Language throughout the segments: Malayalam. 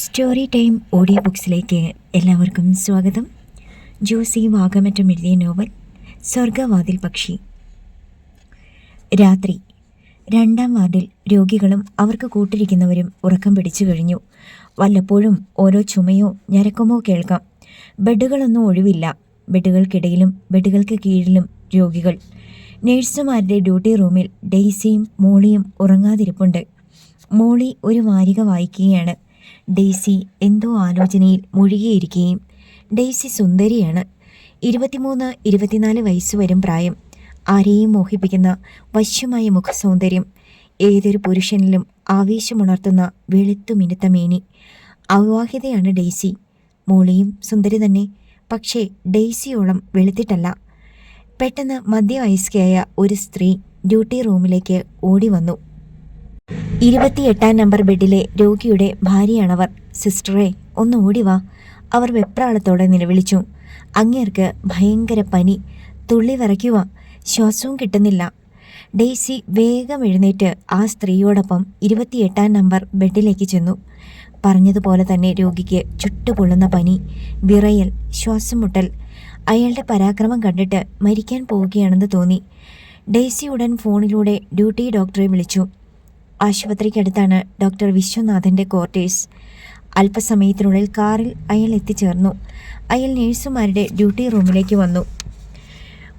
സ്റ്റോറി ടൈം ഓഡിയോ ബുക്സിലേക്ക് എല്ലാവർക്കും സ്വാഗതം. ജോസി വാഗമറ്റം എഴുതിയ നോവൽ സ്വർഗവാതിൽ പക്ഷി. രാത്രി. രണ്ടാം വാർഡിൽ രോഗികളും അവർക്ക് കൂട്ടിരിക്കുന്നവരും ഉറക്കം പിടിച്ചു കഴിഞ്ഞു. വല്ലപ്പോഴും ഓരോ ചുമയോ ഞരക്കമോ കേൾക്കാം. ബെഡുകളൊന്നും ഒഴിവില്ല. ബെഡുകൾക്കിടയിലും ബെഡുകൾക്ക് കീഴിലും രോഗികൾ. നേഴ്സുമാരുടെ ഡ്യൂട്ടി റൂമിൽ ഡെയ്സിയും മോളിയും ഉറങ്ങാതിരിപ്പുണ്ട്. മോളി ഒരു വാരിക വായിക്കുകയാണ്. ഡെയ്സി എന്തോ ആലോചനയിൽ മുഴുകിയിരിക്കുകയും ഡെയ്സി സുന്ദരിയാണ്. ഇരുപത്തിമൂന്ന് ഇരുപത്തിനാല് വയസ്സ് വരും പ്രായം. ആരെയും മോഹിപ്പിക്കുന്ന വശ്യമായ മുഖസൗന്ദര്യം. ഏതൊരു പുരുഷനിലും ആവേശമുണർത്തുന്ന വെളുത്തു മിനുത്ത മേനി. അവിവാഹിതയാണ് ഡെയ്സി. മോളിയും സുന്ദരി തന്നെ. പക്ഷേ ഡെയ്സിയോളം വെളുത്തിട്ടല്ല. പെട്ടെന്ന് മധ്യവയസ്കയായ ഒരു സ്ത്രീ ഡ്യൂട്ടി റൂമിലേക്ക് ഓടി വന്നു ഇരുപത്തിയെട്ടാം നമ്പർ ബെഡിലെ രോഗിയുടെ ഭാര്യയാണവർ. സിസ്റ്ററെ ഒന്ന് ഓടി വാ. അവർ വെപ്രാളത്തോടെ നിലവിളിച്ചു. അങ്ങേർക്ക് ഭയങ്കര പനി. തുള്ളി വിറയ്ക്കുക. ശ്വാസവും കിട്ടുന്നില്ല. ഡെയ്സി വേഗം എഴുന്നേറ്റ് ആ സ്ത്രീയോടൊപ്പം ഇരുപത്തിയെട്ടാം നമ്പർ ബെഡിലേക്ക് ചെന്നു. പറഞ്ഞതുപോലെ തന്നെ രോഗിക്ക് ചുട്ടുപൊള്ളുന്ന പനി വിറയൽ ശ്വാസം മുട്ടൽ അയാളുടെ പരാക്രമം കണ്ടിട്ട് മരിക്കാൻ പോവുകയാണെന്ന് തോന്നി. ഡെയ്സി ഉടൻ ഫോണിലൂടെ ഡ്യൂട്ടി ഡോക്ടറെ വിളിച്ചു. ആശുപത്രിക്കടുത്താണ് ഡോക്ടർ വിശ്വനാഥന്റെ ക്വാർട്ടേഴ്സ്. അല്പസമയത്തിനുള്ളിൽ കാറിൽ അയാൾ എത്തിച്ചേർന്നു. അയാൾ നേഴ്സുമാരുടെ ഡ്യൂട്ടി റൂമിലേക്ക് വന്നു.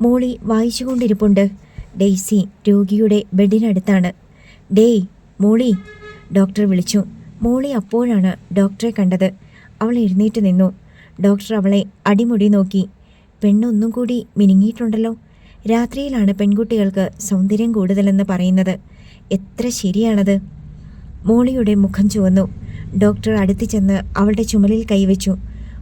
മോളി വായിച്ചുകൊണ്ടിരിപ്പുണ്ട്. ഡെയ്സി രോഗിയുടെ ബെഡിനടുത്താണ്. ഡേയ് മോളി ഡോക്ടർ വിളിച്ചു. മോളി അപ്പോഴാണ് ഡോക്ടറെ കണ്ടത്. അവൾ എഴുന്നേറ്റ് നിന്നു. ഡോക്ടർ അവളെ അടിമുടി നോക്കി. പെണ്ണൊന്നും കൂടി മിനുങ്ങിയിട്ടുണ്ടല്ലോ. രാത്രിയിലാണ് പെൺകുട്ടികൾക്ക് സൗന്ദര്യം കൂടുതലെന്ന് പറയുന്നത്. എത്ര ശരിയാണത്? മോളിയുടെ മുഖം ചുവന്നു. ഡോക്ടർ അടുത്തു ചെന്ന് അവളുടെ ചുമലിൽ കൈവച്ചു.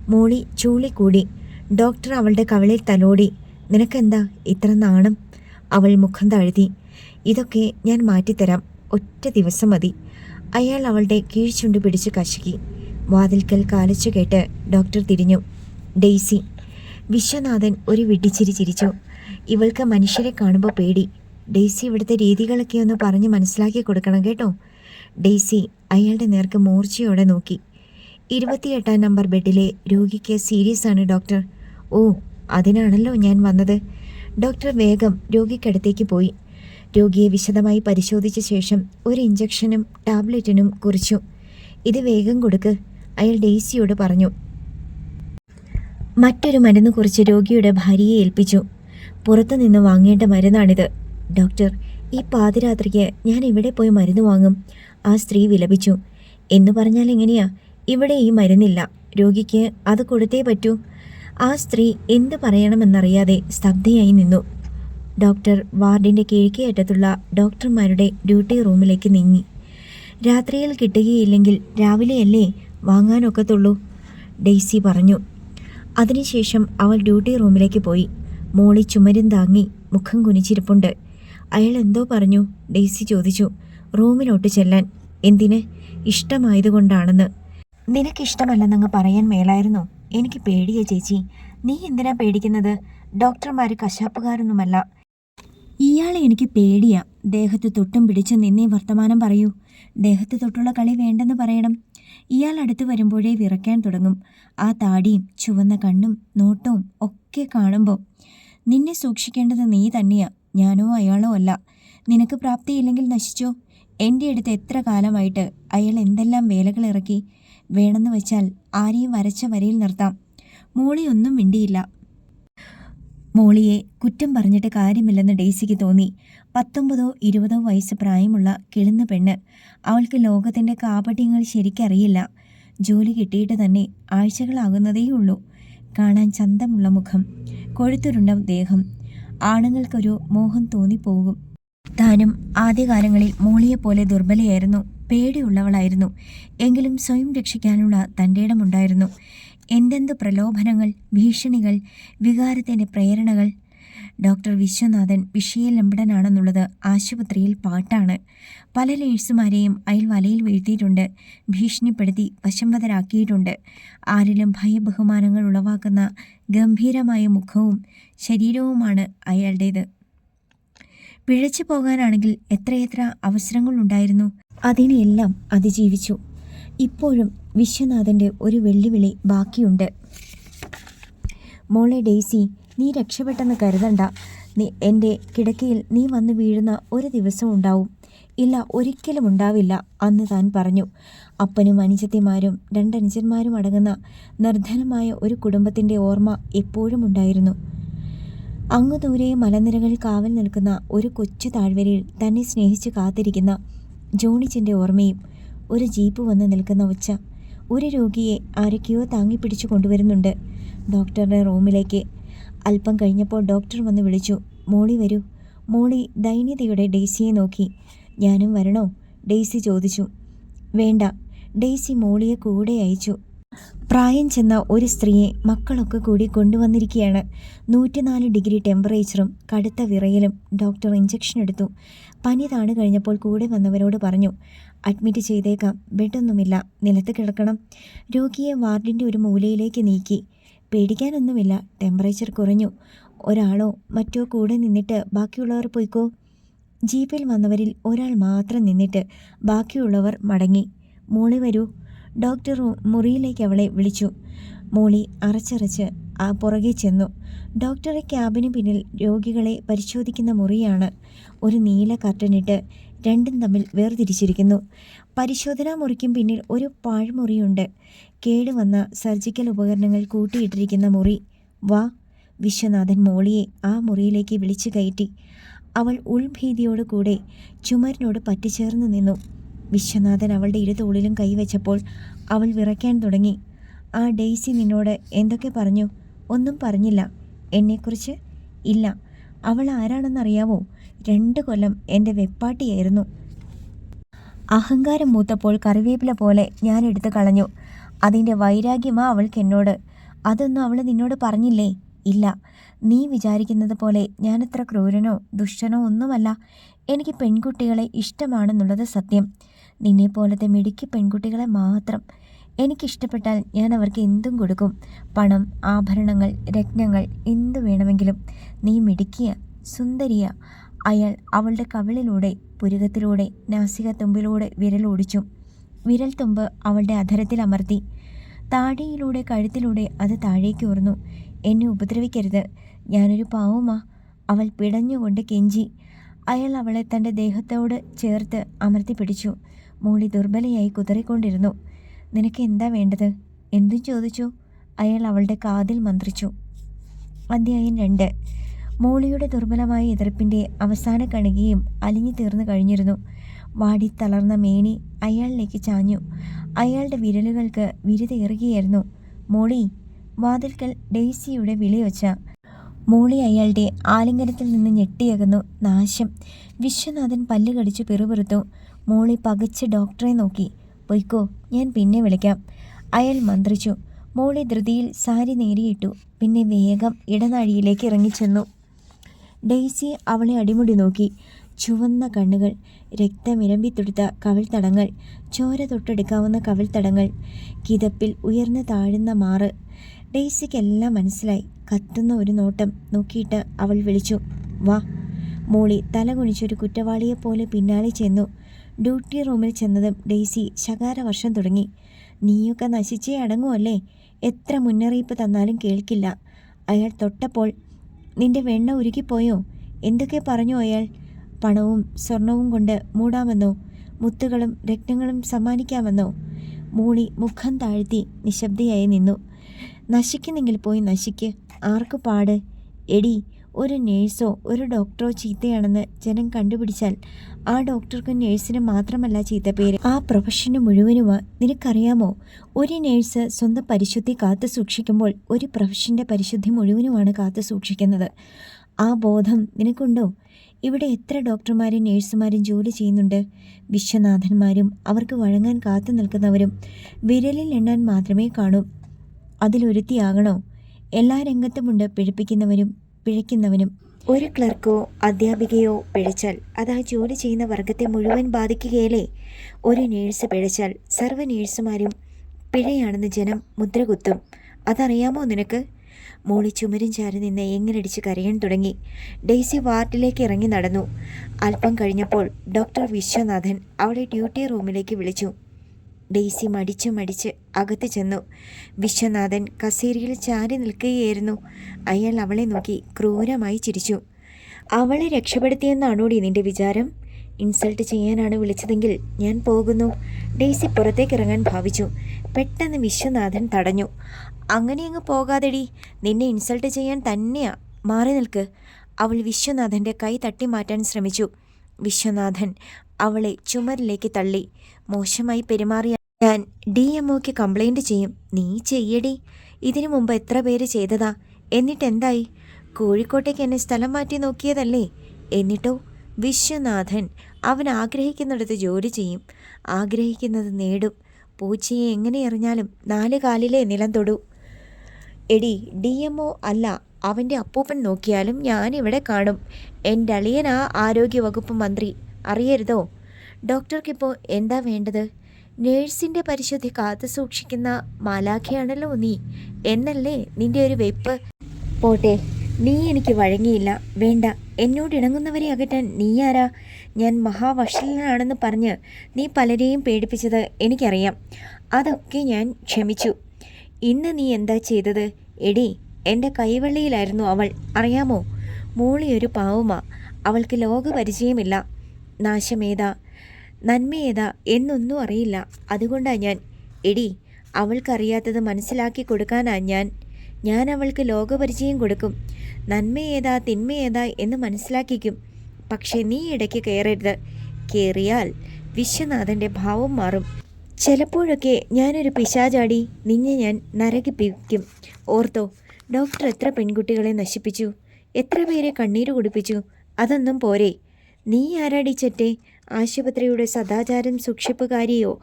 മോളി ചൂളിക്കൂടി ഡോക്ടർ അവളുടെ കവളിൽ തലോടി. നിനക്കെന്താ ഇത്ര നാണം? അവൾ മുഖം താഴ്ത്തി. ഇതൊക്കെ ഞാൻ മാറ്റിത്തരാം. ഒറ്റ ദിവസം മതി. അയാൾ അവളുടെ കീഴ്ചുണ്ട് പിടിച്ച് കശക്കി. വാതിൽക്കൽ കാലച്ചു കേട്ട് ഡോക്ടർ തിരിഞ്ഞു. ഡെയ്സി. വിശ്വനാഥൻ ഒരു വിട്ടിച്ചിരി ചിരിച്ചു. ഇവൾക്ക് മനുഷ്യരെ കാണുമ്പോൾ പേടി. ഡെയ്സി ഇവിടുത്തെ രീതികളൊക്കെ ഒന്ന് പറഞ്ഞ് മനസ്സിലാക്കി കൊടുക്കണം കേട്ടോ. ഡെയ്സി അയാളുടെ നേർക്ക് മൂർച്ചയോടെ നോക്കി. ഇരുപത്തിയെട്ടാം നമ്പർ ബെഡിലെ രോഗിക്ക് സീരിയസ് ആണ് ഡോക്ടർ. ഓ അതിനാണല്ലോ ഞാൻ വന്നത്. ഡോക്ടർ വേഗം രോഗിക്കടുത്തേക്ക് പോയി. രോഗിയെ വിശദമായി പരിശോധിച്ച ശേഷം ഒരു ഇഞ്ചക്ഷനും ടാബ്ലറ്റിനും കുറിച്ചു. ഇത് വേഗം കൊടുക്ക് അയാൾ ഡെയ്സിയോട് പറഞ്ഞു. മറ്റൊരു മരുന്ന് കുറിച്ച് രോഗിയുടെ ഭാര്യയെ ഏൽപ്പിച്ചു. പുറത്തുനിന്ന് വാങ്ങേണ്ട മരുന്നാണിത്. ഡോക്ടർ ഈ പാതിരാത്രിക്ക് ഞാൻ എവിടെ പോയി മരുന്ന് വാങ്ങും? ആ സ്ത്രീ വിലപിച്ചു. എന്ന് പറഞ്ഞാൽ എങ്ങനെയാ? ഇവിടെ ഈ മരുന്നില്ല. രോഗിക്ക് അത് കൊടുത്തേ പറ്റൂ. ആ സ്ത്രീ എന്ത് പറയണമെന്നറിയാതെ സ്തബ്ധയായി നിന്നു. ഡോക്ടർ വാർഡിന്റെ കിഴക്കേ അറ്റത്തുള്ള ഡോക്ടർമാരുടെ ഡ്യൂട്ടി റൂമിലേക്ക് നീങ്ങി. രാത്രിയിൽ കിട്ടുകയില്ലെങ്കിൽ രാവിലെയല്ലേ വാങ്ങാനൊക്കത്തുള്ളൂ? ഡെയ്സി പറഞ്ഞു. അതിനുശേഷം അവൾ ഡ്യൂട്ടി റൂമിലേക്ക് പോയി. മോളി ചുമരും താങ്ങി മുഖം കുനിച്ചിരിപ്പുണ്ട്. അയാൾ എന്തോ പറഞ്ഞു. ഡെയ്സി ചോദിച്ചു. റൂമിലോട്ട് ചെല്ലാൻ. എന്തിന്? ഇഷ്ടമായതുകൊണ്ടാണെന്ന്. നിനക്കിഷ്ടമല്ലെന്നങ്ങ് പറയാൻ മേലായിരുന്നു. എനിക്ക് പേടിയ ചേച്ചി. നീ എന്തിനാ പേടിക്കുന്നത്? ഡോക്ടർമാർ കശാപ്പുകാരൊന്നുമല്ല. ഇയാളെ എനിക്ക് പേടിയാ. ദേഹത്ത് തൊട്ടും പിടിച്ച് നിന്നേ വർത്തമാനം പറയൂ. ദേഹത്ത് തൊട്ടുള്ള കളി വേണ്ടെന്ന് പറയണം. ഇയാൾ അടുത്ത് വരുമ്പോഴേ വിറയ്ക്കാൻ തുടങ്ങും. ആ താടിയും ചുവന്ന കണ്ണും നോട്ടവും ഒക്കെ കാണുമ്പോൾ നിന്നെ സൂക്ഷിക്കേണ്ടത് നീ തന്നെയാ. ഞാനോ അയാളോ അല്ല. നിനക്ക് പ്രാപ്തിയില്ലെങ്കിൽ നശിച്ചോ. എന്റെ അടുത്ത് എത്ര കാലമായിട്ട് അയാൾ എന്തെല്ലാം വേലകൾ ഇറക്കി വേണമെന്ന് വെച്ചാൽ ആരെയും വരച്ച വരയിൽ നിർത്താം. മോളി ഒന്നും മിണ്ടിയില്ല. മോളിയെ കുറ്റം പറഞ്ഞിട്ട് കാര്യമില്ലെന്ന് ഡെയ്സിക്ക് തോന്നി. പത്തൊമ്പതോ ഇരുപതോ വയസ്സ് പ്രായമുള്ള കിളുന്ന പെണ്ണ് അവൾക്ക് ലോകത്തിന്റെ കാപട്യങ്ങൾ ശരിക്കറിയില്ല. ജോലി കിട്ടിയിട്ട് തന്നെ ആഴ്ചകളാകുന്നതേയുള്ളൂ. കാണാൻ ചന്തമുള്ള മുഖം കൊഴുത്തുരുണ്ട ദേഹം ആണുങ്ങൾക്കൊരു മോഹം തോന്നിപ്പോകും. താനും ആദ്യകാലങ്ങളിൽ മോളിയെപ്പോലെ ദുർബലയായിരുന്നു പേടിയുള്ളവളായിരുന്നു. എങ്കിലും സ്വയം രക്ഷിക്കാനുള്ള തന്റെ ഇടമുണ്ടായിരുന്നു എന്തെന്ത് പ്രലോഭനങ്ങൾ ഭീഷണികൾ വികാരത്തിന്റെ പ്രേരണകൾ ഡോക്ടർ വിശ്വനാഥൻ വിഷയലംബടനാണെന്നുള്ളത് ആശുപത്രിയിൽ പാട്ടാണ്. പല നേഴ്സുമാരെയും അയാൾ വലയിൽ വീഴ്ത്തിയിട്ടുണ്ട്. ഭീഷണിപ്പെടുത്തി വശംവതരാക്കിയിട്ടുണ്ട്. ആരിലും ഭയബഹുമാനങ്ങൾ ഉളവാക്കുന്ന ഗംഭീരമായ മുഖവും ശരീരവുമാണ് അയാളുടേത്. പിഴച്ചു പോകാനാണെങ്കിൽ എത്രയെത്ര അവസരങ്ങളുണ്ടായിരുന്നു അതിനെയെല്ലാം അതിജീവിച്ചു. ഇപ്പോഴും വിശ്വനാഥന്റെ ഒരു വെല്ലുവിളി ബാക്കിയുണ്ട്. മോളെ ഡെയ്സി നീ രക്ഷപ്പെട്ടെന്ന് കരുതണ്ട. നീ എന്റെ കിടക്കയിൽ നീ വന്ന് വീഴുന്ന ഒരു ദിവസം ഉണ്ടാവും. ഇല്ല ഒരിക്കലും ഉണ്ടാവില്ല അന്ന് താൻ പറഞ്ഞു. അപ്പനും അനുജത്തിമാരും രണ്ടനുജന്മാരും അടങ്ങുന്ന നിർധനമായ ഒരു കുടുംബത്തിന്റെ ഓർമ്മ എപ്പോഴും ഉണ്ടായിരുന്നു. അങ്ങു ദൂരെ മലനിരകൾ കാവൽ നിൽക്കുന്ന ഒരു കൊച്ചു താഴ്വരയിൽ തന്നെ സ്നേഹിച്ച് കാത്തിരിക്കുന്ന ജോണിച്ചിന്റെ ഓർമ്മയും ഒരു ജീപ്പ് വന്ന് നിൽക്കുന്ന ഒച്ച ഒരു രോഗിയെ ആരൊക്കെയോ താങ്ങിപ്പിടിച്ചു കൊണ്ടുവരുന്നുണ്ട്. ഡോക്ടറുടെ റൂമിലേക്ക് അല്പം കഴിഞ്ഞപ്പോൾ ഡോക്ടർ വന്ന് വിളിച്ചു മോളി വരൂ. മോളി ദൈന്യതയുടെ ഡെയ്സിയെ നോക്കി. ഞാനും വരണോ? ഡെയ്സി ചോദിച്ചു. വേണ്ട. ഡെയ്സി മോളിയെ കൂടെ അയച്ചു. പ്രായം ചെന്ന ഒരു സ്ത്രീയെ മക്കളൊക്കെ കൂടി കൊണ്ടുവന്നിരിക്കുകയാണ്. നൂറ്റിനാല് ഡിഗ്രി ടെമ്പറേച്ചറും കടുത്ത വിറയലും ഡോക്ടർ ഇഞ്ചക്ഷൻ എടുത്തു. പനി താണു കഴിഞ്ഞപ്പോൾ കൂടെ വന്നവരോട് പറഞ്ഞു അഡ്മിറ്റ് ചെയ്തേക്കാം ബെഡൊന്നുമില്ല നിലത്ത് കിടക്കണം. രോഗിയെ വാർഡിന്റെ ഒരു മൂലയിലേക്ക് നീക്കി. പേടിക്കാനൊന്നുമില്ല. ടെമ്പറേച്ചർ കുറഞ്ഞു. ഒരാളോ മറ്റോ കൂടെ നിന്നിട്ട് ബാക്കിയുള്ളവർ പോയിക്കോ. ജീപ്പിൽ വന്നവരിൽ ഒരാൾ മാത്രം നിന്നിട്ട് ബാക്കിയുള്ളവർ മടങ്ങി. മോളി വരൂ. ഡോക്ടർ മുറിയിലേക്ക് അവളെ വിളിച്ചു. മോളി അറച്ചറച്ച് ആ പുറകെ ചെന്നു. ഡോക്ടറെ ക്യാബിന് പിന്നിൽ രോഗികളെ പരിശോധിക്കുന്ന മുറിയാണ്. ഒരു നീല കർട്ടനിട്ട് രണ്ടും തമ്മിൽ വേർതിരിച്ചിരിക്കുന്നു. പരിശോധനാ മുറിക്കും പിന്നിൽ ഒരു പാഴ്മുറിയുണ്ട്. കേടുവന്ന സർജിക്കൽ ഉപകരണങ്ങൾ കൂട്ടിയിട്ടിരിക്കുന്ന മുറി. വാ വിശ്വനാഥൻ മോളിയെ ആ മുറിയിലേക്ക് വിളിച്ചു കയറ്റി. അവൾ ഉൾഭീതിയോടു കൂടെ ചുമരിനോട് പറ്റിച്ചേർന്ന് നിന്നു. വിശ്വനാഥൻ അവളുടെ ഇരു തോളിലും കൈവച്ചപ്പോൾ അവൾ വിറയ്ക്കാൻ തുടങ്ങി. ആ ഡെയ്സി നിന്നോട് എന്തൊക്കെ പറഞ്ഞു? ഒന്നും പറഞ്ഞില്ല. എന്നെക്കുറിച്ച്? ഇല്ല. അവൾ ആരാണെന്നറിയാവോ? രണ്ട് കൊല്ലം എന്റെ വെപ്പാട്ടിയായിരുന്നു. അഹങ്കാരം മൂത്തപ്പോൾ കറിവേപ്പില പോലെ ഞാൻ എടുത്തു കളഞ്ഞു. അതിന്റെ വൈരാഗ്യമാ അവൾക്ക് എന്നോട്. അതൊന്നും അവൾ നിന്നോട് പറഞ്ഞില്ലേ? ഇല്ല. നീ വിചാരിക്കുന്നത് പോലെ ഞാനത്ര ക്രൂരനോ ദുഷ്ടനോ ഒന്നുമല്ല. എനിക്ക് പെൺകുട്ടികളെ ഇഷ്ടമാണെന്നുള്ളത് സത്യം. നിന്നെപ്പോലത്തെ മിടുക്കി പെൺകുട്ടികളെ മാത്രം. എനിക്കിഷ്ടപ്പെട്ടാൽ ഞാൻ അവർക്ക് എന്തും കൊടുക്കും. പണം ആഭരണങ്ങൾ രത്നങ്ങൾ എന്തു വേണമെങ്കിലും. നീ മിടുക്കിയ സുന്ദരിയ. അയാൾ അവളുടെ കവിളിലൂടെ പുരുകത്തിലൂടെ നാസികത്തുമ്പിലൂടെ വിരലോടിച്ചു വിരൽ തുമ്പ് അവളുടെ അധരത്തിൽ അമർത്തി. താടിയിലൂടെ കഴുത്തിലൂടെ അത് താഴേക്ക് ഉറന്നു എന്നെ ഉപദ്രവിക്കരുത്. ഞാനൊരു പാവമാ. അവൾ പിടഞ്ഞുകൊണ്ട് കെഞ്ചി. അയാൾ അവളെ തന്റെ ദേഹത്തോട് ചേർത്ത് അമർത്തി പിടിച്ചു. മോളി ദുർബലയായി കുതറിക്കൊണ്ടിരുന്നു. നിനക്ക് എന്താ വേണ്ടത്? എന്തും ചോദിച്ചു. അയാൾ അവളുടെ കാതിൽ മന്ത്രിച്ചു. അധ്യായം രണ്ട്. മോളിയുടെ ദുർബലമായ എതിർപ്പിന്റെ അവസാന കണികയും അലിഞ്ഞു തീർന്നു കഴിഞ്ഞിരുന്നു. വാടി തളർന്ന മേനി അയാളിലേക്ക് ചാഞ്ഞു. അയാളുടെ വിരലുകൾക്ക് വിരുതേറുകയായിരുന്നു മോളി വാതിൽക്കൽ ഡെയ്സിയുടെ വിളിയൊച്ച മോളി അയാളുടെ ആലിംഗനത്തിൽ നിന്ന് ഞെട്ടിയകന്നു. നാശം. വിശ്വനാഥൻ പല്ലുകടിച്ചു പിറുപിറുത്തു. മോളി പകച്ച് ഡോക്ടറെ നോക്കി. പൊയ്ക്കോ ഞാൻ പിന്നെ വിളിക്കാം. അയാൾ മന്ത്രിച്ചു. മോളി ധൃതിയിൽ സാരി നേരിയിട്ടു. പിന്നെ വേഗം ഇടനാഴിയിലേക്ക് ഇറങ്ങിച്ചെന്നു. ഡെയ്സി അവളെ അടിമുടി നോക്കി. ചുവന്ന കണ്ണുകൾ രക്തമിരമ്പിത്തുടുത്ത കവിൾത്തടങ്ങൾ ചോര തൊട്ടെടുക്കാവുന്ന കവിൾത്തടങ്ങൾ കിതപ്പിൽ ഉയർന്നു താഴുന്ന മാറ്. ഡെയ്സിക്കെല്ലാം മനസ്സിലായി. കത്തുന്ന ഒരു നോട്ടം നോക്കിയിട്ട് അവൾ വിളിച്ചു. വാ. മോളി തല കുണിച്ചൊരു കുറ്റവാളിയെപ്പോലെ പിന്നാലെ ചെന്നു. ഡ്യൂട്ടി റൂമിൽ ചെന്നതും ഡെയ്സി ശകാര വർഷം തുടങ്ങി. നീയൊക്കെ നശിച്ചേ അടങ്ങുമല്ലേ എത്ര മുന്നറിയിപ്പ് തന്നാലും കേൾക്കില്ല. അയാൾ തൊട്ടപ്പോൾ നിന്റെ വെണ്ണ ഉരുകിപ്പോയോ എന്തൊക്കെ പറഞ്ഞു അയാൾ? പണവും സ്വർണവും കൊണ്ട് മൂടാമെന്നോ? മുത്തുകളും രക്തങ്ങളും സമ്മാനിക്കാമെന്നോ? മൂളി മുഖം താഴ്ത്തി നിശബ്ദയായി നിന്നു. നശിക്കുന്നെങ്കിൽ പോയി നശിക്ക്. ആർക്ക് പാട്? എടി ഒരു നേഴ്സോ ഒരു ഡോക്ടറോ ചീത്തയാണെന്ന് ജനം കണ്ടുപിടിച്ചാൽ ആ ഡോക്ടർക്കും നേഴ്സിനും മാത്രമല്ല ചീത്ത പേര് ആ പ്രൊഫഷന് മുഴുവനുമാ. നിനക്കറിയാമോ? ഒരു നേഴ്സ് സ്വന്തം പരിശുദ്ധി കാത്തു സൂക്ഷിക്കുമ്പോൾ ഒരു പ്രൊഫഷന്റെ പരിശുദ്ധി മുഴുവനുമാണ് കാത്തു സൂക്ഷിക്കുന്നത്. ആ ബോധം നിനക്കുണ്ടോ? ഇവിടെ എത്ര ഡോക്ടർമാരും നേഴ്സുമാരും ജോലി ചെയ്യുന്നുണ്ട്. വിശ്വനാഥന്മാരും അവർക്ക് വഴങ്ങാൻ കാത്തു നിൽക്കുന്നവരും വിരലിൽ എണ്ണാൻ മാത്രമേ കാണൂ. അതിലൊരുത്തിയാകണോ? എല്ലാ രംഗത്തുമുണ്ട് പിഴപ്പിക്കുന്നവരും പിഴയ്ക്കുന്നവനും ഒരു ക്ലർക്കോ അധ്യാപികയോ പിഴച്ചാൽ അത് ആ ജോലി ചെയ്യുന്ന വർഗത്തെ മുഴുവൻ ബാധിക്കുകയല്ലേ? ഒരു നേഴ്സ് പിഴച്ചാൽ സർവ നേഴ്സുമാരും പിഴയാണെന്ന് ജനം മുദ്രകുത്തും. അതറിയാമോ നിനക്ക്? മോളി ചുമരും ചാരി നിന്ന് എങ്ങനടിച്ച് കരയാൻ തുടങ്ങി. ഡെയ്സി വാർഡിലേക്ക് ഇറങ്ങി നടന്നു. അല്പം കഴിഞ്ഞപ്പോൾ ഡോക്ടർ വിശ്വനാഥൻ അവളെ ഡ്യൂട്ടി റൂമിലേക്ക് വിളിച്ചു. ഡെയ്സി മടിച്ചു മടിച്ച് അകത്ത് ചെന്നു. വിശ്വനാഥൻ കസേരയിൽ ചാരി നിൽക്കുകയായിരുന്നു. അയാൾ അവളെ നോക്കി ക്രൂരമായി ചിരിച്ചു. അവളെ രക്ഷപ്പെടുത്തിയെന്നാണോടി നിന്റെ വിചാരം? ഇൻസൾട്ട് ചെയ്യാനാണ് വിളിച്ചതെങ്കിൽ ഞാൻ പോകുന്നു. ഡെയ്സി പുറത്തേക്ക് ഇറങ്ങാൻ ഭാവിച്ചു. പെട്ടെന്ന് വിശ്വനാഥൻ തടഞ്ഞു. അങ്ങനെ അങ്ങ് പോകാതെടി. നിന്നെ ഇൻസൾട്ട് ചെയ്യാൻ തന്നെയാ. മാറി നിൽക്ക്. അവൾ വിശ്വനാഥന്റെ കൈ തട്ടി മാറ്റാൻ ശ്രമിച്ചു. വിശ്വനാഥൻ അവളെ ചുമരിലേക്ക് തള്ളി. മോശമായി പെരുമാറിയ ഞാൻ ഡി എം ഒക്ക് കംപ്ലൈന്റ് ചെയ്യും. നീ ചെയ്യടി. ഇതിനു മുമ്പ് എത്ര പേര് ചെയ്തതാ? എന്നിട്ട് എന്തായി കോഴിക്കോട്ടേക്ക് എന്നെ സ്ഥലം മാറ്റി നോക്കിയതല്ലേ? എന്നിട്ടോ? വിശ്വനാഥൻ അവൻ ആഗ്രഹിക്കുന്നിടത്ത് ജോലി ചെയ്യും. ആഗ്രഹിക്കുന്നത് നേടും. പൂച്ചയെ എങ്ങനെ എറിഞ്ഞാലും നാല് കാലിലെ നിലം തൊടൂ. എടി ഡി എം ഒ അല്ല. അവന്റെ അപ്പൂപ്പൻ നോക്കിയാലും ഞാനിവിടെ കാണും. എന്റെ അളിയനാ ആരോഗ്യവകുപ്പ് മന്ത്രി. അറിയരുതോ? ഡോക്ടർക്കിപ്പോൾ എന്താ വേണ്ടത്? നേഴ്സിന്റെ പരിശുദ്ധി കാത്തു സൂക്ഷിക്കുന്ന മാലാഖയാണല്ലോ നീ. എന്നല്ലേ നിന്റെ ഒരു വെപ്പ്? പോട്ടെ നീ എനിക്ക് വഴങ്ങിയില്ല. വേണ്ട എന്നോട് ഇണങ്ങുന്നവരെ അകറ്റാൻ നീ ആരാ? ഞാൻ മഹാവഷലനാണെന്ന് പറഞ്ഞ് നീ പലരെയും പേടിപ്പിച്ചത് എനിക്കറിയാം. അതൊക്കെ ഞാൻ ക്ഷമിച്ചു. ഇന്ന് നീ എന്താ ചെയ്തത്? എടി എന്റെ കൈവള്ളിയിലായിരുന്നു അവൾ. അറിയാമോ? മോളി ഒരു പാവുമാ. അവൾക്ക് ലോകപരിചയമില്ല. നാശമേതാ? നന്മയേതാ എന്നൊന്നും അറിയില്ല. അതുകൊണ്ടാണ് ഞാൻ എടി അവൾക്കറിയാത്തത് മനസ്സിലാക്കി കൊടുക്കാനാ ഞാൻ. ഞാൻ അവൾക്ക് ലോകപരിചയം കൊടുക്കും. നന്മയേതാ തിന്മയേതാ എന്ന് മനസ്സിലാക്കിക്കും. പക്ഷേ നീ ഇടയ്ക്ക് കയറരുത്. കയറിയാൽ വിശ്വനാഥന്റെ ഭാവം മാറും. ചിലപ്പോഴൊക്കെ ഞാനൊരു പിശാചാടി നിന്നെ ഞാൻ നരകിപ്പിക്കും. ഓർത്തോ ഡോക്ടർ എത്ര പെൺകുട്ടികളെ നശിപ്പിച്ചു? എത്ര പേരെ കണ്ണീര് കുടിപ്പിച്ചു? അതൊന്നും പോരെ. നീ ആരാടി ചെറ്റെ? ആശുപത്രിയുടെ സദാചാരം സൂക്ഷിപ്പുകാരിയോ?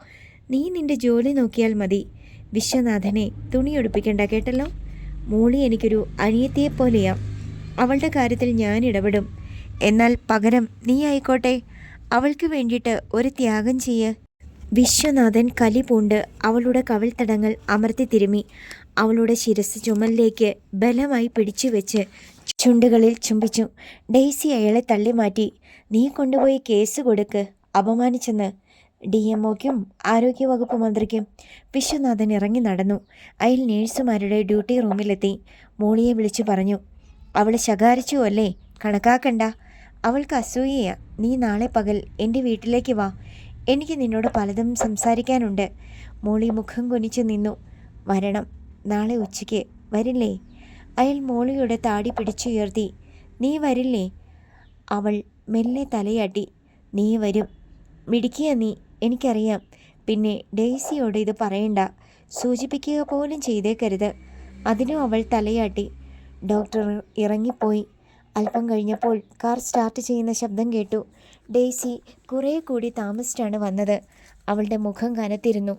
നീ നിന്റെ ജോലി നോക്കിയാൽ മതി. വിശ്വനാഥനെ തുണിയൊടുപ്പിക്കണ്ട കേട്ടല്ലോ? മോളി എനിക്കൊരു അനിയത്തിയെപ്പോലെയാ. അവളുടെ കാര്യത്തിൽ ഞാൻ ഇടപെടും. എന്നാൽ പകരം നീ ആയിക്കോട്ടെ. അവൾക്ക് വേണ്ടിയിട്ട് ഒരു ത്യാഗം ചെയ്യ്. വിശ്വനാഥൻ കലി പൂണ്ട് അവളുടെ കവിൾത്തടങ്ങൾ അമർത്തി തിരുമി. അവളുടെ ശിരസ് ചുമലിലേക്ക് ബലമായി പിടിച്ചു വെച്ച് ചുണ്ടുകളിൽ ചുംബിച്ചു. ഡെയ്സി അയാളെ തള്ളി മാറ്റി നീ കൊണ്ടുപോയി കേസ് കൊടുക്ക്. അപമാനിച്ചെന്ന് ഡി എം ഒക്കും ആരോഗ്യവകുപ്പ് മന്ത്രിക്കും വിശ്വനാഥൻ ഇറങ്ങി നടന്നു. അയാൾ നേഴ്സുമാരുടെ ഡ്യൂട്ടി റൂമിലെത്തി. മോളിയെ വിളിച്ചു പറഞ്ഞു അവൾ ശകാരിച്ചു അല്ലേ? കണക്കാക്കണ്ട. അവൾക്ക് അസൂയയാ. നീ നാളെ പകൽ എന്റെ വീട്ടിലേക്ക് വാ. എനിക്ക് നിന്നോട് പലതും സംസാരിക്കാനുണ്ട് മോളി മുഖം കുനിച്ചു നിന്നു. വരണം. നാളെ ഉച്ചയ്ക്ക് വരില്ലേ അയാൾ മോളിയുടെ താടി പിടിച്ചുയർത്തി. നീ വരില്ലേ അവൾ മെല്ലെ തലയാട്ടി നീ വരും. മിടിക്കുക നീ. എനിക്കറിയാം. പിന്നെ ഡെയ്സിയോട് ഇത് പറയണ്ട. സൂചിപ്പിക്കുക പോലും ചെയ്തേക്കരുത്. അതിനും അവൾ തലയാട്ടി. ഡോക്ടർ ഇറങ്ങിപ്പോയി. അല്പം കഴിഞ്ഞപ്പോൾ കാർ സ്റ്റാർട്ട് ചെയ്യുന്ന ശബ്ദം കേട്ടു. ഡെയ്സി കുറേ കൂടി താമസിച്ചാണ് വന്നത്. അവളുടെ മുഖം കനത്തിരുന്നു.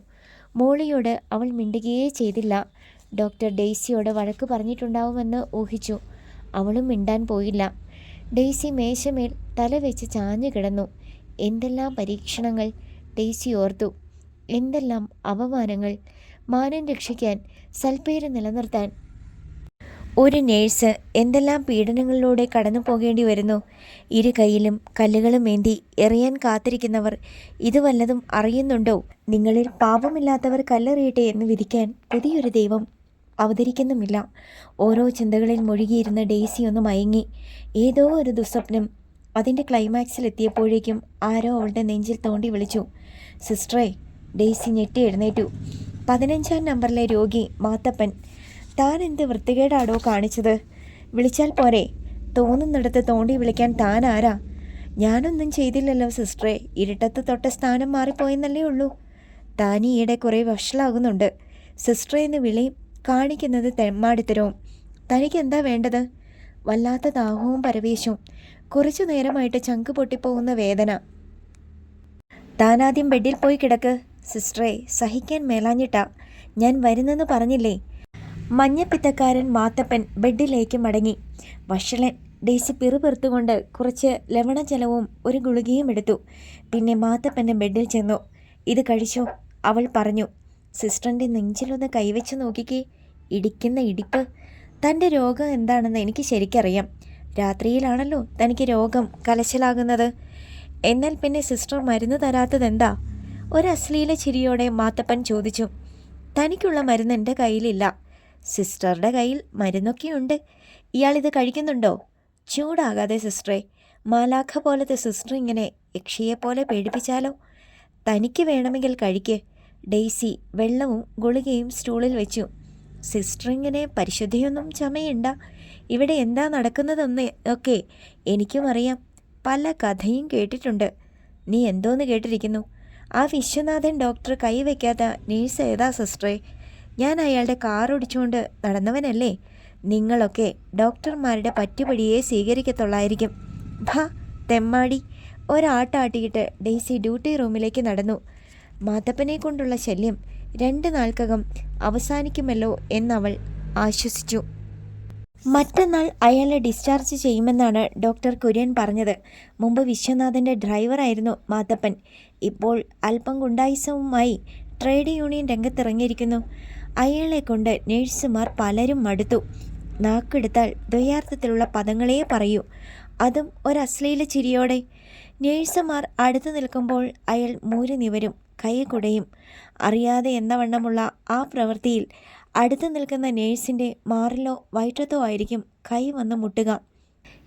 മോളിയോട് അവൾ മിണ്ടുകയേ ചെയ്തില്ല. ഡോക്ടർ ഡെയ്സിയോട് വഴക്ക് പറഞ്ഞിട്ടുണ്ടാവുമെന്ന് ഊഹിച്ചു. അവളും മിണ്ടാൻ പോയില്ല. ഡെയ്സി മേശമേൽ തല വെച്ച് ചാഞ്ഞു കിടന്നു. എന്തെല്ലാം പരീക്ഷണങ്ങൾ? ഡേസി ഓർത്തു. എന്തെല്ലാം അപമാനങ്ങൾ? മാനം രക്ഷിക്കാൻ സൽപ്പേര് നിലനിർത്താൻ. ഒരു നേഴ്സ് എന്തെല്ലാം പീഡനങ്ങളിലൂടെ കടന്നു പോകേണ്ടി വരുന്നു? ഇരു കൈയിലും കല്ലുകളും ഏന്തി എറിയാൻ കാത്തിരിക്കുന്നവർ ഇത് വല്ലതും അറിയുന്നുണ്ടോ? നിങ്ങളിൽ പാപമില്ലാത്തവർ കല്ലെറിയട്ടെ എന്ന് വിധിക്കാൻ പുതിയൊരു ദൈവം അവതരിക്കുന്നുമില്ല. ഓരോ ചിന്തകളിൽ മുഴുകിയിരുന്ന ഡേസി ഒന്ന് മയങ്ങി. ഏതോ ഒരു ദുസ്വപ്നം അതിന്റെ ക്ലൈമാക്സിൽ എത്തിയപ്പോഴേക്കും ആരോ അവളുടെ നെഞ്ചിൽ തോണ്ടി വിളിച്ചു. സിസ്റ്ററേ ഡെയ്സി ഞെട്ടി എഴുന്നേറ്റു. പതിനഞ്ചാം നമ്പറിലെ രോഗി മാത്തപ്പൻ. താൻ എന്ത് വൃത്തികേടാടോ കാണിച്ചത്? വിളിച്ചാൽ പോരെ. തോന്നുന്നിടത്ത് തോണ്ടി വിളിക്കാൻ താൻ ആരാ? ഞാനൊന്നും ചെയ്തില്ലല്ലോ സിസ്റ്ററെ. ഇരുട്ടത്ത് തൊട്ട സ്ഥാനം മാറിപ്പോയെന്നല്ലേ ഉള്ളൂ. താൻ ഈയിടെ കുറേ വഷളാകുന്നുണ്ട്. സിസ്റ്ററെ എന്ന് വിളി കാണിക്കുന്നത് തെമ്മാടിത്തരവും. തനിക്ക് എന്താ വേണ്ടത്? വല്ലാത്ത ദാഹവും പരവേശവും കുറച്ചു നേരമായിട്ട് ചങ്ക് പൊട്ടിപ്പോകുന്ന വേദന. താനാദ്യം ബെഡിൽ പോയി കിടക്ക്. സിസ്റ്ററെ സഹിക്കാൻ മേലാഞ്ഞിട്ടാ. ഞാൻ വരുന്നെന്ന് പറഞ്ഞില്ലേ? മഞ്ഞപ്പിത്തക്കാരൻ മാത്തപ്പൻ ബെഡിലേക്ക് മടങ്ങി. വഷളൻ ഡേസി പിറുപിറുത്തുകൊണ്ട് കുറച്ച് ലവണജലവും ഒരു ഗുളികയും എടുത്തു. പിന്നെ മാത്തപ്പന്റെ ബെഡിൽ ചെന്നു. ഇത് കഴിച്ചോ അവൾ പറഞ്ഞു. സിസ്റ്ററിന്റെ നെഞ്ചിലൊന്ന് കൈവച്ച് നോക്കിക്കേ. ഇടിക്കുന്ന ഇടിപ്പ്. തന്റെ രോഗം എന്താണെന്ന് എനിക്ക് ശരിക്കറിയാം. രാത്രിയിലാണല്ലോ തനിക്ക് രോഗം കലശലാകുന്നത്. എന്നാൽ പിന്നെ സിസ്റ്റർ മരുന്ന് തരാത്തതെന്താ? ഒരു ചിരിയോടെ മാത്തപ്പൻ ചോദിച്ചു. തനിക്കുള്ള മരുന്ന് എന്റെ കയ്യിലില്ല. സിസ്റ്ററുടെ കയ്യിൽ മരുന്നൊക്കെയുണ്ട്. ഇയാളിത് കഴിക്കുന്നുണ്ടോ? ചൂടാകാതെ സിസ്റ്ററെ മാലാഖ പോലത്തെ സിസ്റ്റർ ഇങ്ങനെ യക്ഷിയെപ്പോലെ പേടിപ്പിച്ചാലോ? തനിക്ക് വേണമെങ്കിൽ കഴിക്ക്. ഡെയ്സി വെള്ളവും ഗുളികയും സ്റ്റൂളിൽ വെച്ചു. സിസ്റ്റർ ഇങ്ങനെ പരിശുദ്ധിയൊന്നും ചമയണ്ട. ഇവിടെ എന്താ നടക്കുന്നതെന്ന് ഒക്കെ എനിക്കും അറിയാം. പല കഥയും കേട്ടിട്ടുണ്ട്. നീ എന്തോന്ന് കേട്ടിരിക്കുന്നു? ആ വിശ്വനാഥൻ ഡോക്ടർ കൈവയ്ക്കാത്ത നേഴ്സ് ഏതാ സിസ്റ്ററെ ഞാൻ അയാളുടെ കാർ ഓടിച്ചുകൊണ്ട് നടന്നവനല്ലേ? നിങ്ങളൊക്കെ ഡോക്ടർമാരുടെ പറ്റുപടിയെ സ്വീകരിക്കത്തുള്ളായിരിക്കും. ഭാ തെമ്മാടി. ഒരാട്ടാട്ടിയിട്ട് ഡെയ്സി ഡ്യൂട്ടി റൂമിലേക്ക് നടന്നു. മാത്തപ്പനെ കൊണ്ടുള്ള ശല്യം രണ്ട് നാൾക്കകം അവസാനിക്കുമല്ലോ എന്നവൾ ആശ്വസിച്ചു. മറ്റന്നാൾ അയാളെ ഡിസ്ചാർജ് ചെയ്യുമെന്നാണ് ഡോക്ടർ കുര്യൻ പറഞ്ഞത്. മുമ്പ് വിശ്വനാഥന്റെ ഡ്രൈവറായിരുന്നു മാത്തപ്പൻ. ഇപ്പോൾ അല്പം ഗുണ്ടായുസവുമായി ട്രേഡ് യൂണിയൻ രംഗത്തിറങ്ങിയിരിക്കുന്നു. അയാളെ കൊണ്ട് നേഴ്സുമാർ പലരും മടുത്തു. നാക്കെടുത്താൽ ദ്വയാർത്ഥത്തിലുള്ള പദങ്ങളേ പറയൂ. അതും ഒരു ചിരിയോടെ. നേഴ്സുമാർ അടുത്തു നിൽക്കുമ്പോൾ അയാൾ മൂരി നിവരും കൈ കുടയും. അറിയാതെ എന്ന വണ്ണമുള്ള ആ പ്രവൃത്തിയിൽ അടുത്തു നിൽക്കുന്ന നേഴ്സിന്റെ മാറിലോ വയറ്റത്തോ ആയിരിക്കും കൈ വന്ന് മുട്ടുക.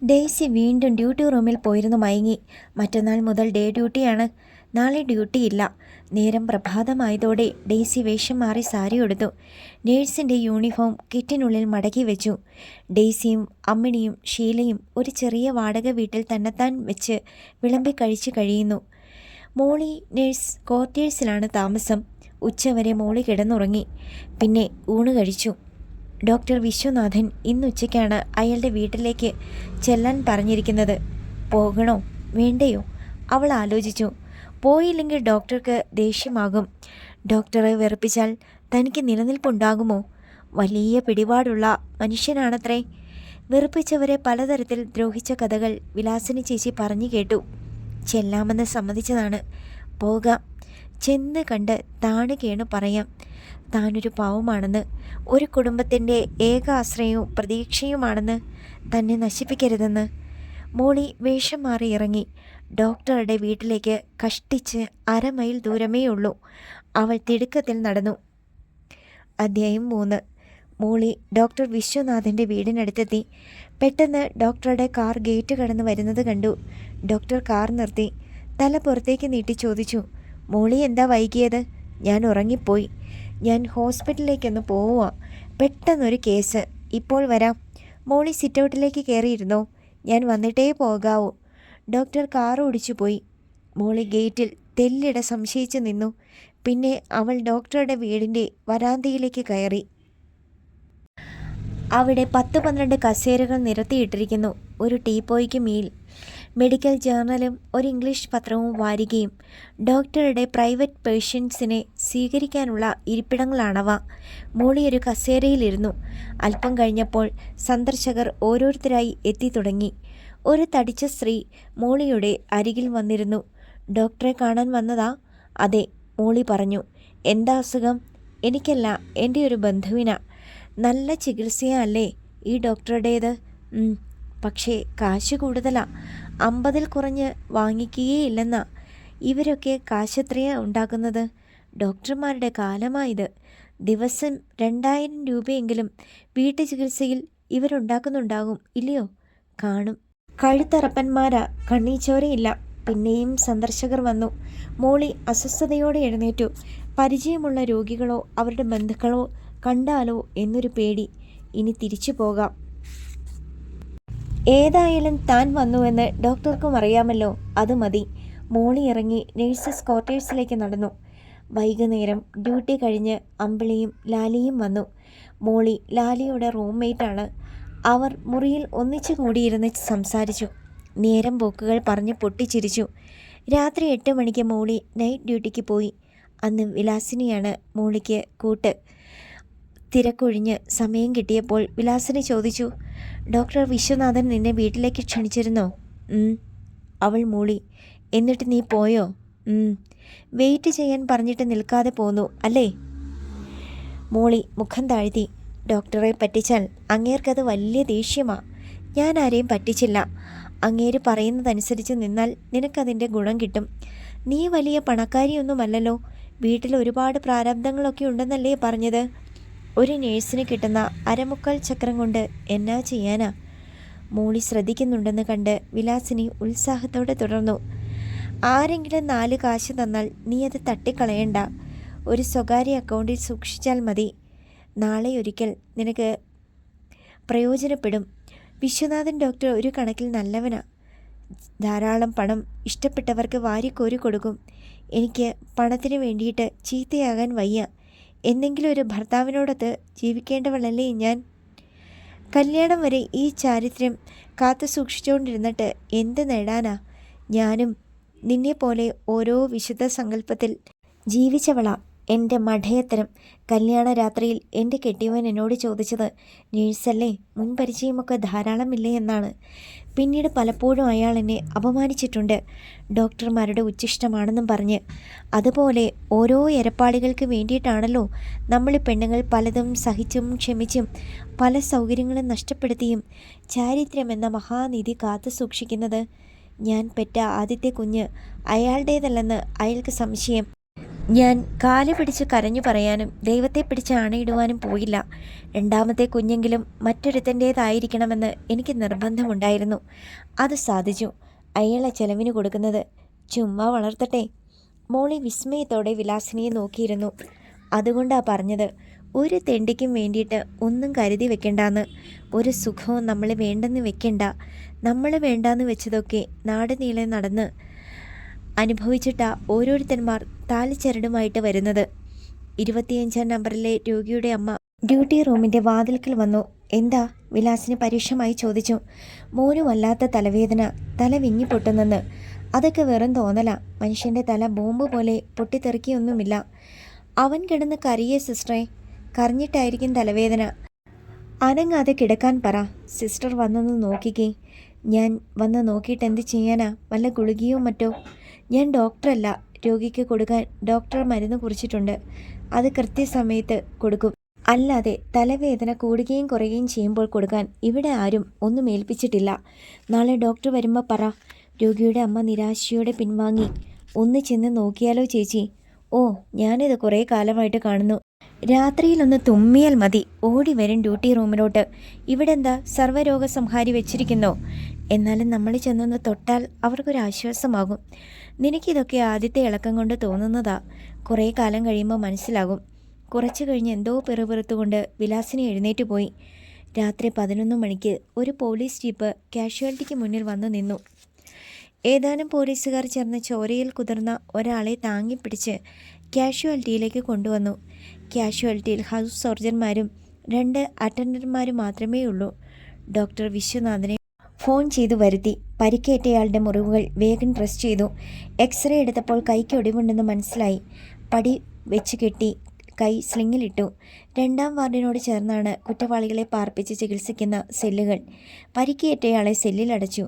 ഡേസി വീണ്ടും ഡ്യൂട്ടി റൂമിൽ പോയിരുന്നു മയങ്ങി. മറ്റന്നാൾ മുതൽ ഡേ ഡ്യൂട്ടിയാണ്. നാളെ ഡ്യൂട്ടിയില്ല നേരം പ്രഭാതമായതോടെ ഡേസി വേഷം മാറി സാരി എടുത്തു നേഴ്സിന്റെ യൂണിഫോം കിറ്റിനുള്ളിൽ മടക്കി വെച്ചു. ഡേസിയും അമ്മിണിയും ഷീലയും ഒരു ചെറിയ വാടക വീട്ടിൽ തന്നെത്താൻ വെച്ച് വിളമ്പി കഴിച്ചു കഴിയുന്നു. മോളി നേഴ്സ് ക്വാർട്ടേഴ്സിലാണ് താമസം. ഉച്ചവരെ മോളി കിടന്നുറങ്ങി. പിന്നെ ഊണ് കഴിച്ചു. ഡോക്ടർ വിശ്വനാഥൻ ഇന്നുച്ചയ്ക്കാണ് അയാളുടെ വീട്ടിലേക്ക് ചെല്ലാൻ പറഞ്ഞിരിക്കുന്നത്. പോകണോ? വേണ്ടയോ? അവൾ ആലോചിച്ചു. പോയില്ലെങ്കിൽ ഡോക്ടർക്ക് ദേഷ്യമാകും. ഡോക്ടറെ വെറുപ്പിച്ചാൽ തനിക്ക് നിലനിൽപ്പുണ്ടാകുമോ? വലിയ പിടിപാടുള്ള മനുഷ്യനാണത്രേ. വെറുപ്പിച്ചവരെ പലതരത്തിൽ ദ്രോഹിച്ച കഥകൾ വിലാസിനി ചേച്ചി പറഞ്ഞു കേട്ടു. ചെല്ലാമെന്ന് സമ്മതിച്ചതാണ്. പോകാം. ചെന്ന് കണ്ട് താണുകയാണ് പറയാം. താനൊരു പാവമാണെന്ന് ഒരു കുടുംബത്തിന്റെ ഏക ആശ്രയവും പ്രതീക്ഷയുമാണെന്ന് തന്നെ നശിപ്പിക്കരുതെന്ന്. മോളി വേഷം മാറി ഇറങ്ങി. ഡോക്ടറുടെ വീട്ടിലേക്ക് കഷ്ടിച്ച് അരമൈൽ ദൂരമേ ഉള്ളൂ അവൾ തിടുക്കത്തിൽ നടന്നു. അദ്ധ്യായം മൂന്ന്. മോളി ഡോക്ടർ വിശ്വനാഥന്റെ വീടിനടുത്തെത്തി. പെട്ടെന്ന് ഡോക്ടറുടെ കാർ ഗേറ്റ് കടന്ന് വരുന്നത് കണ്ടു. ഡോക്ടർ കാർ നിർത്തി. തല പുറത്തേക്ക് നീട്ടി ചോദിച്ചു. മോളി എന്താ വൈകിയത്? ഞാൻ ഉറങ്ങിപ്പോയി. ഞാൻ ഹോസ്പിറ്റലിലേക്കൊന്ന് പോവുക പെട്ടെന്നൊരു കേസ്. ഇപ്പോൾ വരാം. മോളി സിറ്റൗട്ടിലേക്ക് കയറിയിരുന്നോ? ഞാൻ വന്നിട്ടേ പോകാവൂ. ഡോക്ടർ കാർ ഓടിച്ചു പോയി മോളി ഗേറ്റിൽ തെല്ലിട സംശയിച്ചു നിന്നു. പിന്നെ അവൾ ഡോക്ടറുടെ വീടിന്റെ വരാന്തയിലേക്ക് കയറി. അവിടെ പത്ത് പന്ത്രണ്ട് കസേരകൾ നിരത്തിയിട്ടിരിക്കുന്നു. ഒരു ടീപ്പോയ്ക്ക് മീൽ. മെഡിക്കൽ ജേർണലും ഒരു ഇംഗ്ലീഷ് പത്രവും വാരികയും ഡോക്ടറുടെ പ്രൈവറ്റ് പേഷ്യൻസിനെ സ്വീകരിക്കാനുള്ള ഇരിപ്പിടങ്ങളാണവ. ഒരു കസേരയിലിരുന്നു. അല്പം കഴിഞ്ഞപ്പോൾ സന്ദർശകർ ഓരോരുത്തരായി എത്തി തുടങ്ങി. ഒരു തടിച്ച സ്ത്രീ മോളിയുടെ അരികിൽ വന്നിരുന്നു. ഡോക്ടറെ കാണാൻ വന്നതാ? അതെ മോളി പറഞ്ഞു. എന്താ അസുഖം? എനിക്കല്ല എന്റെ ഒരു ബന്ധുവിനാ. നല്ല ചികിത്സയല്ലേ ഈ ഡോക്ടറുടേത്? പക്ഷേ കാശ് കൂടുതലാ. അമ്പതിൽ കുറഞ്ഞ് വാങ്ങിക്കുകയില്ലെന്നാ ഇവരൊക്കെ കാശെത്രയാ ഉണ്ടാക്കുന്നത്. ഡോക്ടർമാരുടെ കാലമായത്. ദിവസം രണ്ടായിരം രൂപയെങ്കിലും വീട്ടു ചികിത്സയിൽ ഇവരുണ്ടാക്കുന്നുണ്ടാകും ഇല്ലയോ? കാണും. കഴുത്തറപ്പന്മാരാ കണ്ണീച്ചോരയില്ല. പിന്നെയും സന്ദർശകർ വന്നു. മോളി അസ്വസ്ഥതയോടെ എഴുന്നേറ്റു. പരിചയമുള്ള രോഗികളോ അവരുടെ ബന്ധുക്കളോ കണ്ടാലോ എന്നൊരു പേടി. ഇനി തിരിച്ചു പോകാം. ഏതായാലും താൻ വന്നുവെന്ന് ഡോക്ടർക്കും അറിയാമല്ലോ. അത് മതി. മോളി ഇറങ്ങി നേഴ്സസ് ക്വാർട്ടേഴ്സിലേക്ക് നടന്നു. വൈകുന്നേരം ഡ്യൂട്ടി കഴിഞ്ഞ് അമ്പിളിയും ലാലിയും വന്നു. മോളി ലാലിയുടെ റൂംമേറ്റാണ് അവർ മുറിയിൽ ഒന്നിച്ചു കൂടിയിരുന്ന് സംസാരിച്ചു. നേരം പോക്കുകൾ പറഞ്ഞ് പൊട്ടിച്ചിരിച്ചു. രാത്രി എട്ട് മണിക്ക് മോളി നൈറ്റ് ഡ്യൂട്ടിക്ക് പോയി. അന്ന് വിലാസിനിയാണ് മോളിക്ക് കൂട്ട്. തിരക്കൊഴിഞ്ഞ് സമയം കിട്ടിയപ്പോൾ വിലാസിനെ ചോദിച്ചു ഡോക്ടർ വിശ്വനാഥൻ നിന്നെ വീട്ടിലേക്ക് ക്ഷണിച്ചിരുന്നോ? അവൾ മൂളി എന്നിട്ട് നീ പോയോ? വെയിറ്റ് ചെയ്യാൻ പറഞ്ഞിട്ട് നിൽക്കാതെ പോന്നു അല്ലേ? മോളി മുഖം താഴ്ത്തി ഡോക്ടറെ പറ്റിച്ചാൽ അങ്ങേർക്കത് വലിയ ദേഷ്യമാ. ഞാൻ ആരെയും പറ്റിച്ചില്ല. അങ്ങേര് പറയുന്നതനുസരിച്ച് നിന്നാൽ നിനക്കതിന്റെ ഗുണം കിട്ടും. നീ വലിയ പണക്കാരിയൊന്നുമല്ലല്ലോ. വീട്ടിൽ ഒരുപാട് പ്രാരബ്ധങ്ങളൊക്കെ ഉണ്ടെന്നല്ലേ പറഞ്ഞത്? ഒരു നേഴ്സിന് കിട്ടുന്ന അരമുക്കാൽ ചക്രം കൊണ്ട് എന്നാ ചെയ്യാനാ? മോളി ശ്രദ്ധിക്കുന്നുണ്ടെന്ന് കണ്ട് വിലാസിനി ഉത്സാഹത്തോടെ തുടർന്നു. ആരെങ്കിലും നാല് കാശ് തന്നാൽ നീ അത് തട്ടിക്കളയണ്ട. ഒരു സ്വകാര്യ അക്കൗണ്ടിൽ സൂക്ഷിച്ചാൽ മതി. നാളെ ഒരിക്കൽ നിനക്ക് പ്രയോജനപ്പെടും. വിശ്വനാഥൻ ഡോക്ടർ ഒരു കണക്കിൽ നല്ലവനാ. ധാരാളം പണം ഇഷ്ടപ്പെട്ടവർക്ക് വാരിക്കോരി കൊടുക്കും. എനിക്ക് പണത്തിന് വേണ്ടിയിട്ട് ചീത്തയാകാൻ വയ്യ. എന്തെങ്കിലും ഒരു ഭർത്താവിനോടൊത്ത് ജീവിക്കേണ്ടവളല്ലേ ഞാൻ? കല്യാണം വരെ ഈ ചാരിത്രം കാത്തു സൂക്ഷിച്ചുകൊണ്ടിരുന്നിട്ട് എന്ത് നേടാനാ? ഞാനും നിന്നെപ്പോലെ ഓരോ വിശുദ്ധ സങ്കല്പത്തിൽ ജീവിച്ചവളാ. എന്റെ മഠയത്തരം കല്യാണ രാത്രിയിൽ എന്റെ കെട്ടിയവൻ എന്നോട് ചോദിച്ചത് നേഴ്സല്ലേ മുൻപരിചയമൊക്കെ ധാരാളമില്ലേ എന്നാണ്. പിന്നീട് പലപ്പോഴും അയാൾ എന്നെ അപമാനിച്ചിട്ടുണ്ട്. ഡോക്ടർമാരുടെ ഉച്ചിഷ്ടമാണെന്നും പറഞ്ഞ്. അതുപോലെ ഓരോ എരപ്പാളികൾക്ക് വേണ്ടിയിട്ടാണല്ലോ നമ്മൾ പെണ്ണുങ്ങൾ പലതും സഹിച്ചും ക്ഷമിച്ചും പല സൗകര്യങ്ങളും നഷ്ടപ്പെടുത്തിയും ചാരിത്രം എന്ന മഹാനിധി കാത്തു സൂക്ഷിക്കുന്നത്. ഞാൻ പെറ്റ ആദ്യത്തെ കുഞ്ഞ് അയാളുടേതല്ലെന്ന് അയാൾക്ക് സംശയം. ഞാൻ കാൽ പിടിച്ച് കരഞ്ഞു പറയാനും ദൈവത്തെ പിടിച്ച് ആണയിടുവാനും പോയില്ല. രണ്ടാമത്തെ കുഞ്ഞെങ്കിലും മറ്റൊരുത്തന്റേതായിരിക്കണമെന്ന് എനിക്ക് നിർബന്ധമുണ്ടായിരുന്നു. അത് സാധിച്ചു. അയാളെ ചെലവിന് കൊടുക്കുന്നത് ചുമ്മാ വളർത്തട്ടെ. മോളി വിസ്മയത്തോടെ വിലാസിനിയെ നോക്കിയിരുന്നു. അതുകൊണ്ടാ പറഞ്ഞത് ഒരു തെണ്ടിക്കും വേണ്ടിയിട്ട് ഒന്നും കരുതി വെക്കണ്ടാന്ന്. ഒരു സുഖവും നമ്മൾ വേണ്ടെന്ന് വെക്കണ്ട. നമ്മൾ വേണ്ടാന്ന് വെച്ചതൊക്കെ നാട് നീളെ നടന്ന് അനുഭവിച്ചിട്ട ഓരോരുത്തന്മാർ താലിച്ചരടുമായിട്ട് വരുന്നത്. ഇരുപത്തിയഞ്ചാം നമ്പറിലെ രോഗിയുടെ അമ്മ ഡ്യൂട്ടി റൂമിന്റെ വാതിൽക്കൽ വന്നു. എന്താ വിലാസിന് പരുഷമായി ചോദിച്ചു. മോനു വല്ലാത്ത തലവേദന തല വിങ്ങി പൊട്ടുന്നെന്ന്. അതൊക്കെ വെറും തോന്നല. മനുഷ്യന്റെ തല ബോംബ് പോലെ പൊട്ടിത്തെറിക്കൊന്നുമില്ല. അവൻ കിടന്ന് കരിയേ സിസ്റ്ററെ. കറിഞ്ഞിട്ടായിരിക്കും തലവേദന. അനങ്ങാതെ കിടക്കാൻ പറ. സിസ്റ്റർ വന്നൊന്ന് നോക്കിക്കേ. ഞാൻ വന്ന് നോക്കിയിട്ട് എന്ത് ചെയ്യാനാ? വല്ല ഗുളികയോ മറ്റോ? ഞാൻ ഡോക്ടറല്ല. രോഗിക്ക് കൊടുക്കാൻ ഡോക്ടർ മരുന്ന് കുറിച്ചിട്ടുണ്ട്. അത് കൃത്യസമയത്ത് കൊടുക്കും. അല്ലാതെ തലവേദന കൂടുകയും കുറയുകയും ചെയ്യുമ്പോൾ കൊടുക്കാൻ ഇവിടെ ആരും ഒന്നും ഏൽപ്പിച്ചിട്ടില്ല. നാളെ ഡോക്ടർ വരുമ്പോൾ പറ. രോഗിയുടെ അമ്മ നിരാശയോടെ പിൻവാങ്ങി. ഒന്ന് ചെന്ന് നോക്കിയാലോ ചേച്ചി? ഓ ഞാനിത് കുറേ കാലമായിട്ട് കാണുന്നു. രാത്രിയിലൊന്ന് തുമ്മിയാൽ മതി. ഓടി വരും ഡ്യൂട്ടി റൂമിലോട്ട്. ഇവിടെ എന്താ സർവരോഗ സംഹാരി വെച്ചിരിക്കുന്നോ? എന്നാലും നമ്മൾ ചെന്നൊന്ന് തൊട്ടാൽ അവർക്കൊരാശ്വാസമാകും. നിനക്കിതൊക്കെ ആദ്യത്തെ ഇളക്കം കൊണ്ട് തോന്നുന്നതാ. കുറേ കാലം കഴിയുമ്പോൾ മനസ്സിലാകും. കുറച്ചു കഴിഞ്ഞ് എന്തോ പിറുപിറുത്തുകൊണ്ട് വിലാസിനി എഴുന്നേറ്റ് പോയി. രാത്രി പതിനൊന്ന് മണിക്ക് ഒരു പോലീസ് ജീപ്പ് കാഷ്വാലിറ്റിക്ക് മുന്നിൽ വന്നു നിന്നു. ഏതാനും പോലീസുകാർ ചേർന്ന് ചോരയിൽ കുതിർന്ന ഒരാളെ താങ്ങിപ്പിടിച്ച് കാഷ്വാലിറ്റിയിലേക്ക് കൊണ്ടുവന്നു. കാഷ്വാലിറ്റിയിൽ ഹൗസ് സർജന്മാരും രണ്ട് അറ്റൻഡർമാരും മാത്രമേ ഉള്ളൂ ഡോക്ടർ വിശ്വനാഥനെ ഫോൺ ചെയ്തു വരുത്തി. പരിക്കേറ്റയാളുടെ മുറിവുകൾ വേഗം ഡ്രസ് ചെയ്തു. എക്സ്റേ എടുത്തപ്പോൾ കൈക്ക് ഒടിവുണ്ടെന്ന് മനസ്സിലായി. പടി വെച്ച് കെട്ടി കൈ സ്ലിങ്ങിലിട്ടു രണ്ടാം വാർഡിനോട് ചേർന്നാണ് കുറ്റവാളികളെ പാർപ്പിച്ച് ചികിത്സിക്കുന്ന സെല്ലുകൾ. പരിക്കേറ്റയാളെ സെല്ലിലടച്ചു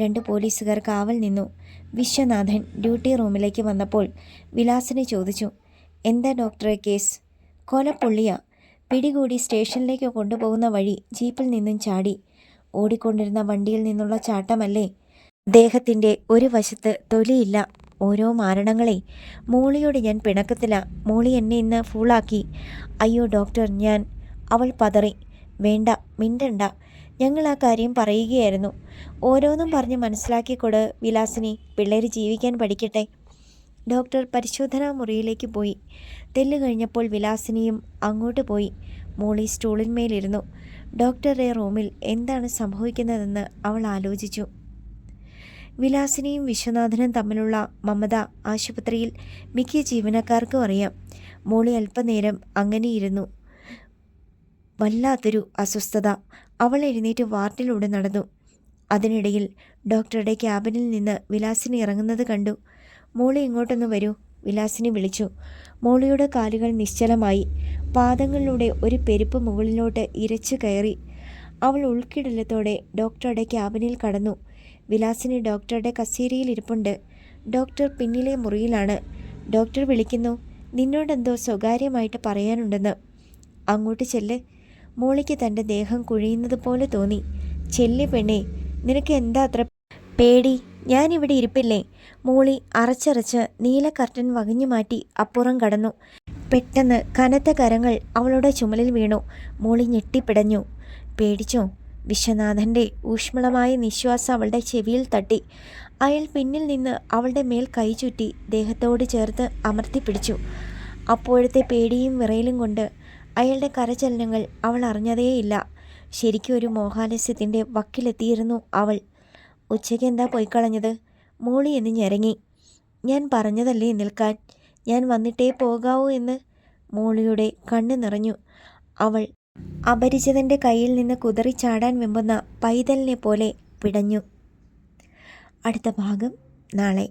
രണ്ട് പോലീസുകാർ കാവൽ നിന്നു. വിശ്വനാഥൻ ഡ്യൂട്ടി റൂമിലേക്ക് വന്നപ്പോൾ വിലാസിനെ ചോദിച്ചു എന്താ ഡോക്ടറെ കേസ്? കൊലപ്പൊള്ളിയ പിടികൂടി സ്റ്റേഷനിലേക്ക് കൊണ്ടുപോകുന്ന വഴി ജീപ്പിൽ നിന്നും ചാടി. ഓടിക്കൊണ്ടിരുന്ന വണ്ടിയിൽ നിന്നുള്ള ചാട്ടമല്ലേ? ദേഹത്തിന്റെ ഒരു വശത്ത് തൊലിയില്ല ഓരോ മാരണങ്ങളെ. മോളിയോട് ഞാൻ പിണക്കത്തില മോളി എന്നെ ഇന്ന് ഫൂളാക്കി അയ്യോ ഡോക്ടർ ഞാൻ അവൾ പതറി. വേണ്ട മിണ്ടണ്ട. ഞങ്ങൾ ആ കാര്യം പറയുകയായിരുന്നു. ഓരോന്നും പറഞ്ഞ് മനസ്സിലാക്കിക്കൊട് വിലാസിനി പിള്ളേർ ജീവിക്കാൻ പഠിക്കട്ടെ. ഡോക്ടർ പരിശോധനാ മുറിയിലേക്ക് പോയി. തെല്ല് കഴിഞ്ഞപ്പോൾ വിലാസിനിയും അങ്ങോട്ട് പോയി. മോളി സ്റ്റൂളിന്മേലിരുന്നു ഡോക്ടറുടെ റൂമിൽ എന്താണ് സംഭവിക്കുന്നതെന്ന് അവൾ ആലോചിച്ചു. വിലാസിനിയും വിശ്വനാഥനും തമ്മിലുള്ള മമത ആശുപത്രിയിൽ മിക്ക ജീവനക്കാർക്കും അറിയാം. മോളി അല്പനേരം അങ്ങനെയിരുന്നു. വല്ലാത്തൊരു അസ്വസ്ഥത. അവൾ എഴുന്നേറ്റ് വാർഡിലൂടെ നടന്നു. അതിനിടയിൽ ഡോക്ടറുടെ ക്യാബിനിൽ നിന്ന് വിലാസിനി ഇറങ്ങുന്നത് കണ്ടു. മോളി ഇങ്ങോട്ടൊന്ന് വരൂ. വിലാസിനി വിളിച്ചു. മോളിയുടെ കാലുകൾ നിശ്ചലമായി. പാദങ്ങളിലൂടെ ഒരു പെരുപ്പ് മുകളിലോട്ട് ഇരച്ചു കയറി. അവൾ ഉൾക്കിടലത്തോടെ ഡോക്ടറുടെ ക്യാബിനിൽ കടന്നു. വിലാസിനി ഡോക്ടറുടെ കസേരയിൽ ഇരിപ്പുണ്ട്. ഡോക്ടർ പിന്നിലെ മുറിയിലാണ്. ഡോക്ടർ വിളിക്കുന്നു നിന്നോടെന്തോ സ്വകാര്യമായിട്ട് പറയാനുണ്ടെന്ന്. അങ്ങോട്ട് ചെല്ല്. മോളിക്ക് തന്റെ ദേഹം കുഴിയുന്നത് പോലെ തോന്നി. ചെല്ലി പെണ്ണേ നിനക്ക് എന്താ അത്ര പേടി? ഞാനിവിടെ ഇരിപ്പില്ലേ? മോളി അറച്ചറച്ച് നീല കർട്ടൻ വകഞ്ഞു മാറ്റി അപ്പുറം കടന്നു. പെട്ടെന്ന് കനത്ത കരങ്ങൾ അവളുടെ ചുമലിൽ വീണു. മോളി ഞെട്ടിപ്പിടഞ്ഞു. പേടിച്ചോ? വിശ്വനാഥന്റെ ഊഷ്മളമായ നിശ്വാസം അവളുടെ ചെവിയിൽ തട്ടി. അയാൾ പിന്നിൽ നിന്ന് അവളുടെ മേൽ കൈ ചുറ്റി ദേഹത്തോട് ചേർത്ത് അമർത്തിപ്പിടിച്ചു അപ്പോഴത്തെ പേടിയും വിറയലും കൊണ്ട് അയാളുടെ കരചലനങ്ങൾ അവൾ അറിഞ്ഞതേയില്ല. ശരിക്കും ഒരു മോഹാലസ്യത്തിന്റെ വക്കിലെത്തിയിരുന്നു അവൾ. ഉച്ചയ്ക്ക് എന്താ പോയി കളഞ്ഞത്? മോളി എന്ന് ഞെരങ്ങി. ഞാൻ പറഞ്ഞതല്ലേ നിൽക്കാൻ? ഞാൻ വന്നിട്ടേ പോകാവൂ എന്ന് മോളിയുടെ കണ്ണ് നിറഞ്ഞു. അവൾ അപരിചിതന്റെ കയ്യിൽ നിന്ന് കുതറി ചാടാൻ വെമ്പുന്ന പൈതലിനെ പോലെ പിടഞ്ഞു അടുത്ത ഭാഗം നാളെ.